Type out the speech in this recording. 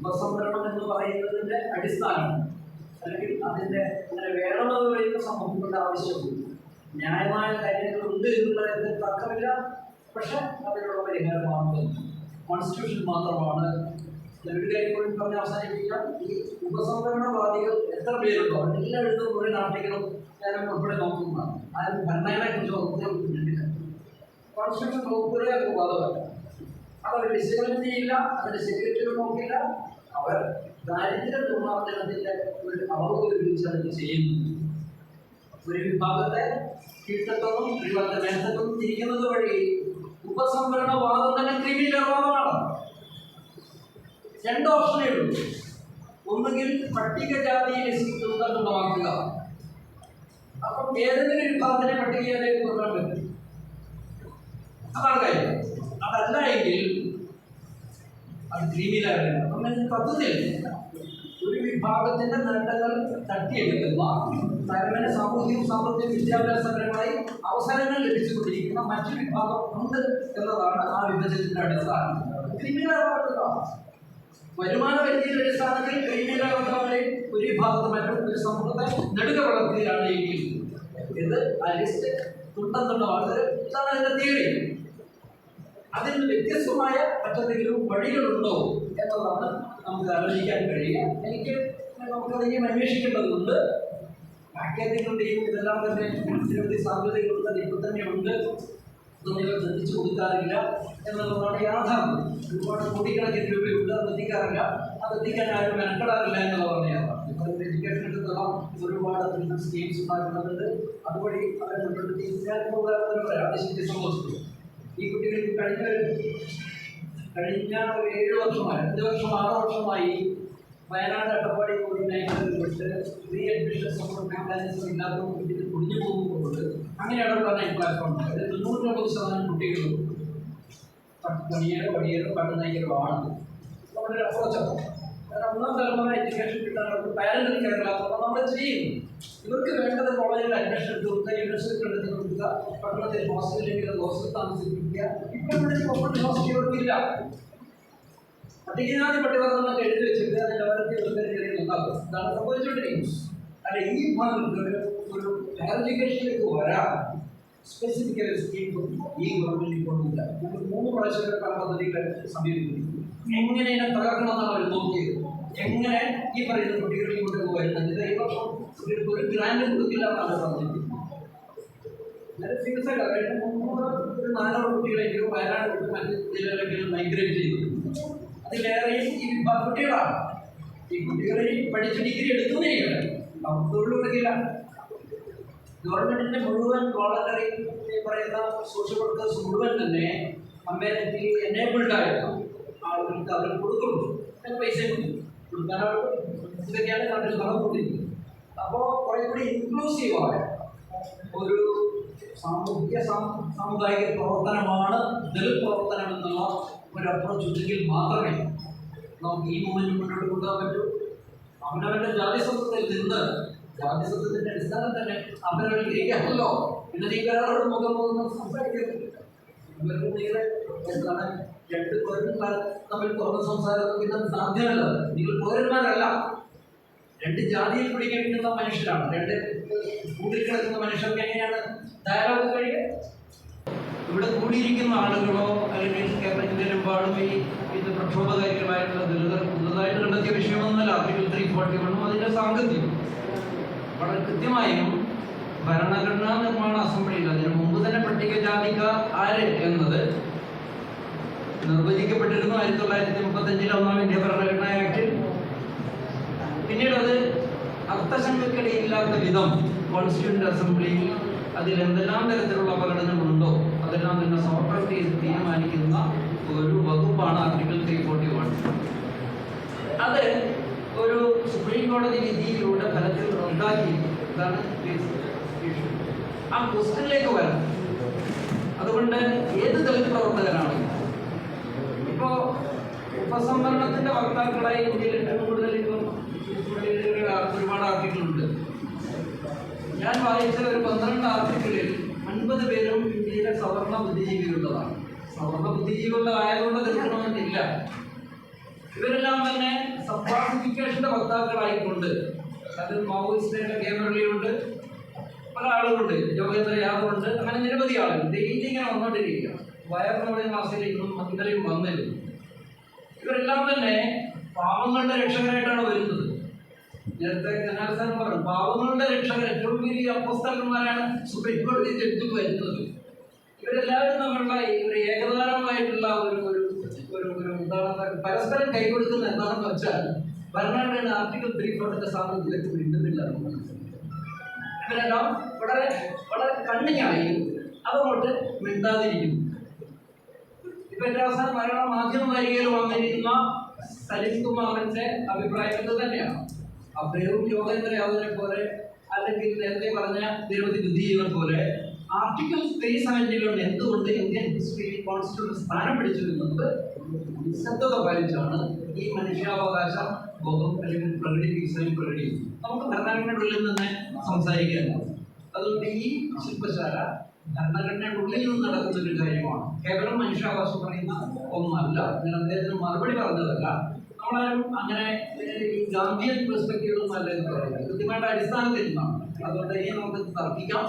ഉപസംവരണം എന്ന് പറയുന്നതിന്റെ അടിസ്ഥാനം അല്ലെങ്കിൽ അതിന്റെ അങ്ങനെ വേണമെന്ന് പറയുന്ന സമൂഹത്തിന്റെ ആവശ്യമുണ്ട് ന്യായമായ കാര്യങ്ങൾ കാര്യങ്ങളുണ്ട് എന്നുള്ളതിന് തർക്കമില്ല. പക്ഷെ അതിനുള്ള പരിഹാരമാണ്. കോൺസ്റ്റിറ്റ്യൂഷൻ മാത്രമാണ്. കൂടി പറഞ്ഞ് അവസാനിപ്പിക്കാം. ഈ ഉപസംഭരണവാദികൾ എത്ര പേരുണ്ടോ? എല്ലായിടത്തും കുറെ ആർട്ടിക്കലും ഞാനും ഉൾപ്പെടെ നോക്കുന്നതാണ്. ആരും ഭരണഘടനയെ കുറിച്ച് നോക്കുന്നില്ല കോൺസ്റ്റിറ്റ്യൂഷൻ നോക്കുക ബാധകമല്ല അവർ വിശകലനം ചെയ്യില്ല അതിന്റെ സെക്രട്ടറി നോക്കില്ല അവർ ദാരിദ്ര്യ നിർമ്മാർജനത്തിന്റെ ഒരു അവബോധിച്ച് അത് ചെയ്യുന്നു. ഒരു വിഭാഗത്തെ കീഴ്ത്തത്വവും വിഭാഗത്തെ മേൽത്തത്വം തിരിക്കുന്നത് വഴി ഉപസംവരണവാദം തന്നെ ക്രിമിനലവാദമാണ് രണ്ട് ഓപ്ഷനേ ഉള്ളൂ. ഒന്നുകിൽ പട്ടികജാതി ലിസ്റ്റിൽ ഉള്ളതാക്കുക അപ്പം ഏതെങ്കിലും വിഭാഗത്തിനെ പട്ടികയിലേക്ക് കൊണ്ടുവരാൻ പറ്റും അതാണ് കാര്യം. അതല്ല എങ്കിൽ അത് അങ്ങനെ പദ്ധതിയില്ല? ഒരു വിഭാഗത്തിന്റെ നേട്ടങ്ങൾ തട്ടിയെടുക്കുന്ന സാമൂഹികവും സാമ്പത്തിക വിദ്യാഭ്യാസപരമായി അവസരങ്ങൾ ലഭിച്ചുകൊണ്ടിരിക്കുന്ന മറ്റു വിഭാഗം ഉണ്ട് എന്നതാണ് ആ വിഭജനത്തിന്റെ അടിസ്ഥാനം ക്രിമിനൽ വരുമാന പരിധിയുടെ അടിസ്ഥാനത്തിൽ ക്രിമിനൽ ഒരു വിഭാഗത്തെ മറ്റും ഒരു സമൂഹത്തെ നെടുക വളർത്തുകയാണ് എങ്കിൽ ഇത് ആ ലിസ്റ്റ് വളരെ അതിൽ നിന്ന് വ്യത്യസ്തമായ മറ്റെന്തെങ്കിലും വഴികളുണ്ടോ എന്നതാണ് നമുക്ക് ആലോചിക്കാൻ കഴിയുക. എനിക്ക് നമുക്കതിനെ അന്വേഷിക്കേണ്ടതുണ്ട്. പാക്കേജുകളുടെയും ഇതെല്ലാം തന്നെ നിരവധി സാധ്യതകൾ തന്നെ ഇപ്പം തന്നെ ഉണ്ട്. ഇവർ ശ്രദ്ധിച്ചു കൊടുക്കാറില്ല എന്നുള്ളതാണ് യാഥാർത്ഥ്യം. ഒരുപാട് കോടിക്കണക്കിന് രൂപയുണ്ട് അത് എത്തിക്കാറില്ല. അത് എത്തിക്കാൻ ആരും മെനക്കെടാറില്ല എന്നുള്ളതാണ് യാഥാർത്ഥ്യം. ഇപ്പോൾ എഡ്യൂക്കേഷൻ എടുക്കുന്ന ഒരുപാട് സ്കീംസ് ഉണ്ടാക്കുന്നുണ്ട് അതുവഴി അവരെ മുന്നോട്ട് ഞാൻ ഉദാഹരണം ശരി ആവശ്യത്തെ സംഭവിച്ചു ഈ കുട്ടികൾക്ക് കഴിഞ്ഞ കഴിഞ്ഞ ഒരു ഏഴ് വർഷമായി അഞ്ച് വർഷം ആറ് വർഷമായി വയനാട് അട്ടപ്പാടി പോലും മേഖലയിൽ പെട്ട് റീ അഡ്മിഷൻ സപ്പോർട്ട് ഇല്ലാത്ത കുട്ടികൾ കുടിഞ്ഞു പോകുമ്പോൾ ഇടപെടാൻ ഈ പ്ലാറ്റ്ഫോം അതിൽ തൊണ്ണൂറ്റൊമ്പത് ശതമാനം കുട്ടികളും പണിയേറോ പടിയേറോ കണ്ണുനയ്യരോ ആണ് നമ്മുടെ ഒരു അപ്രോച്ചാണ് ഒന്നാം തലമുറ എഡ്യൂക്കേഷൻ കിട്ടാൻ കെയർ ഇല്ലാത്തപ്പോൾ നമ്മൾ ചെയ്യും? ഇവർക്ക് വേണ്ടത് കോളേജിൽ അഡ്മിഷൻ എടുത്ത് യൂണിവേഴ്സിറ്റി കൊടുക്കുക പട്ടണത്തിൽ ഹോസ്റ്റലിലേക്ക് ഹോസ്റ്റൽ താമസിപ്പിക്കുക. ഇപ്പൊ ഇവിടെ ഹോസ്റ്റൽ ഇവർക്കില്ല പട്ടികജാതി പട്ടികവർഗങ്ങളൊക്കെ എഴുതി വെച്ചിട്ട് അതിന്റെ അവർക്ക് ചെറിയ ഉണ്ടാക്കും. സംഭവിച്ചുകൊണ്ടിരിക്കുന്നത് അല്ല ഈ ഭാഗത്ത് ഒരു ഹയർ എഡ്യൂക്കേഷനിലേക്ക് വരാം സ്പെസിഫിക് സ്കീം ഈ ഗവൺമെന്റ് ഇപ്പോഴില്ല മൂന്ന് പ്രാവശ്യം പല പദ്ധതികളെ സമീപിക്കുന്നു. എങ്ങനെ തകർക്കണമെന്നാണ് അവർ നോക്കിയത്? എങ്ങനെ ഈ പറയുന്ന കുട്ടികൾ കൊണ്ട് വരുന്നത് ഇവർക്ക് ഒരു ഗ്രാൻഡ് കൊടുക്കില്ല എന്നാണ് പറഞ്ഞത് നേരെ ചികിത്സകൾ കഴിഞ്ഞ ഒരു നാനൂറ് കുട്ടികളെങ്കിലും വയനാട് മറ്റ് ജില്ലകളിലെങ്കിലും മൈഗ്രേറ്റ് ചെയ്തു. അതിലേറെയും ഈ കുട്ടികളാണ്. ഈ കുട്ടികളെ പഠിച്ച ഡിഗ്രി എടുക്കുന്നില്ല അവർക്ക് തൊഴിൽ കൊടുക്കില്ല. ഗവൺമെന്റിന്റെ മുഴുവൻ വോളണ്ടറി പറയുന്ന സോഷ്യൽ വർക്കേഴ്സ് മുഴുവൻ തന്നെ കമ്പാരിറ്റീവ് എനേബിൾഡ് ആയിരുന്നു ആളുകൾക്ക് അവർ കൊടുക്കുള്ളൂ അതിന് പൈസ കൊടുക്കാൻ അവർ ഇതൊക്കെയാണ് നാട്ടിൽ നടന്നുകൊണ്ടിരിക്കുന്നത് അപ്പോൾ കുറേ കൂടി ഇൻക്ലൂസീവായ ഒരു സാമൂഹ്യ സാമുദായിക പ്രവർത്തനമാണ് ദളിത് പ്രവർത്തനം എന്നുള്ള ഒരു അപ്രോച്ച് ഉണ്ടെങ്കിൽ മാത്രമേ നമുക്ക് ഈ മൂവ്മെന്റ് മുന്നോട്ട് കൊണ്ടുപോകാൻ പറ്റൂ. അവനവന്റെ ജാതിസത്വത്തിൽ നിന്ന് ജാതിസത്വത്തിന്റെ അടിസ്ഥാനം തന്നെ അവനവൽക്കരിക്കാമല്ലോ പിന്നെ നീ വേറൊരു മുഖം പോകുന്ന സംസാരിക്കരുത്. ഇവർക്ക് നിങ്ങളെ എന്താണ് രണ്ട് പൗരന്മാർ തമ്മിൽ തുറന്ന സംസാരം സാധ്യമല്ല. നിങ്ങൾ പൗരന്മാരല്ല. രണ്ട് ജാതിയിൽ പിടിക്കുന്ന മനുഷ്യരാണ്. രണ്ട് കൂടി കിടക്കുന്ന മനുഷ്യർക്ക് എങ്ങനെയാണ് ഡയലോഗ് കഴിയുക? ഇവിടെ കൂടിയിരിക്കുന്ന ആളുകളോ അല്ലെങ്കിൽ കേരളത്തിലെമ്പാടും ഈ ഇത് പ്രക്ഷോഭകാരികളായിട്ടുള്ള ദളിതർ പുതുതായിട്ട് കണ്ടെത്തിയ വിഷയമൊന്നുമല്ല. ആർട്ടിക്കിൾ ത്രീ ഫോർട്ടി വണ്ണും അതിന്റെ സാങ്കത്യം. വളരെ കൃത്യമായും ഭരണഘടനാ നിർമ്മാണ അസംബ്ലിയിൽ അതിന് മുമ്പ് തന്നെ പട്ടികജാതിക്കാർ ആര് എന്നത് നിർവചിക്കപ്പെട്ടിരുന്നു ആയിരത്തി തൊള്ളായിരത്തി മുപ്പത്തഞ്ചിലെ ഒന്നാം ഇന്ത്യ ഭരണഘടനാ ആക്ടിൽ പിന്നീട് അത് അർത്ഥശങ്കക്കിടയില്ലാത്ത വിധം കോൺസ്റ്റിറ്റ്യൂന്റ് അസംബ്ലിയിൽ അതിൽ എന്തെല്ലാം തരത്തിലുള്ള അപകടങ്ങളുണ്ടോ അതെല്ലാം തന്നെ സോർട്ട് ചെയ്ത് തീരുമാനിക്കുന്ന ഒരു വകുപ്പാണ് ആർട്ടിക്കിൾ ത്രീ ഫോർട്ടി വൺ അത് ഒരു സുപ്രീം കോടതി വിധിയിലൂടെ ഫലത്തിൽ റദ്ദാക്കി ഇതാണ്. ആ ക്വസ്റ്റ്യനിലേക്ക് വരാം. അതുകൊണ്ട് ഏത് ദളിത് പ്രവർത്തകനാണ്? ഇപ്പോ ഉപസംവരണത്തിന്റെ വക്താക്കളായി ഇന്ത്യയിൽ ഏറ്റവും കൂടുതൽ ഇപ്പം ഒരുപാട് ആർട്ടിക്കിളുണ്ട്. ഞാൻ വായിച്ച ഒരു പന്ത്രണ്ട് ആർട്ടിക്കിളിൽ അൻപത് പേരും ഇന്ത്യയിലെ സവർണ ബുദ്ധിജീവികളുള്ളതാണ് സവർണ ബുദ്ധിജീവികളുടെ ആയതുകൊണ്ട് തീർക്കണമെന്നില്ല ഇവരെല്ലാം തന്നെ സപ്പാസിഫിക്കേഷന്റെ വക്താക്കളായിക്കൊണ്ട് അത് മാവോയിസ്റ്റിന്റെ കേന്ദ്രങ്ങളിലുണ്ട് പല ആളുകളുണ്ട് യോഗേന്ദ്ര യാദവ് ഉണ്ട് അങ്ങനെ നിരവധി ആളുകൾ. ഡെയിലി ഇങ്ങനെ വന്നുകൊണ്ടിരിക്കുക വയറിനുള്ള മാസത്തിലേക്കും മന്ത്രിയും വന്നിരുന്നു ഇവരെല്ലാം തന്നെ പാവങ്ങളുടെ രക്ഷകരായിട്ടാണ് വരുന്നത്. നേരത്തെ ജനാർദ്ദനം പറഞ്ഞു പാവങ്ങളുടെ രക്ഷകർ ഏറ്റവും വലിയ അപ്പസ്തകന്മാരാണ് സുപ്രീം കോടതി ജഡ്ജി വരുന്നത്. ഇവരെല്ലാവരും തമ്മിലുള്ള ഒരു ഏകതാനമായിട്ടുള്ള ഒരു ഒരു ഒരു എന്താണ് പരസ്പരം കൈകൊടുക്കുന്ന എന്താണെന്ന് വെച്ചാൽ ഭരണഘടനയുടെ ആർട്ടിക്കിൾ ത്രീ ഫോർട്ടിന്റെ സാമൂഹ്യത്തിലേക്ക് വീണ്ടുന്നില്ല ഇവരെല്ലാം വളരെ വളരെ കണ്ണിങ്ങായി അതങ്ങോട്ട് മിണ്ടാതിരിക്കുന്നു. ഇപ്പൊ അവസാനം മലയാള മാധ്യമ വാരികയിൽ വന്നിരിക്കുന്ന സലിം കുമാറിന്റെ അഭിപ്രായം തന്നെയാണ്. അദ്ദേഹവും യോഗേന്ദ്ര യാദവിനെ പോലെ അല്ലെങ്കിൽ നേരത്തെ പറഞ്ഞ നിരവധി ബുദ്ധിജീവികൾ പോലെ ആർട്ടിക്കൽ ത്രീ സെവന്റികളുടെ എന്തുകൊണ്ട് ഇന്ത്യൻ ഹിസ്റ്ററി കോൺസ്റ്റിറ്റ്യൂഷൻ സ്ഥാനം പിടിച്ചു എന്നത് നിശബ്ദത പാലിച്ചാണ് ഈ മനുഷ്യാവകാശ ബോധം അല്ലെങ്കിൽ പ്രകടിപ്പിക്കുകയും പ്രകടിപ്പിക്കും നമുക്ക് ഭരണഘടനയുടെ ഉള്ളിൽ നിന്ന് സംസാരിക്കാനാണ് അതുകൊണ്ട് ഈ ശില്പശാല ഭരണഘടനയുടെ നിന്ന് നടക്കുന്ന ഒരു കാര്യമാണ്. കേവലം മനുഷ്യാവകാശം പറയുന്ന ഒന്നല്ല. ഞാൻ അദ്ദേഹത്തിന് മറുപടി പറഞ്ഞതല്ല. നമ്മളാരും അങ്ങനെ ഗാന്ധിയൻ പെർസ്പെക്റ്റീവ് ഒന്നും അല്ല എന്ന് പറയുന്നത്. കൃത്യമായിട്ട് അടിസ്ഥാനത്തിൽ നിന്നാണ് അതുകൊണ്ട് ഇനി നമുക്ക് തർക്കിക്കാം.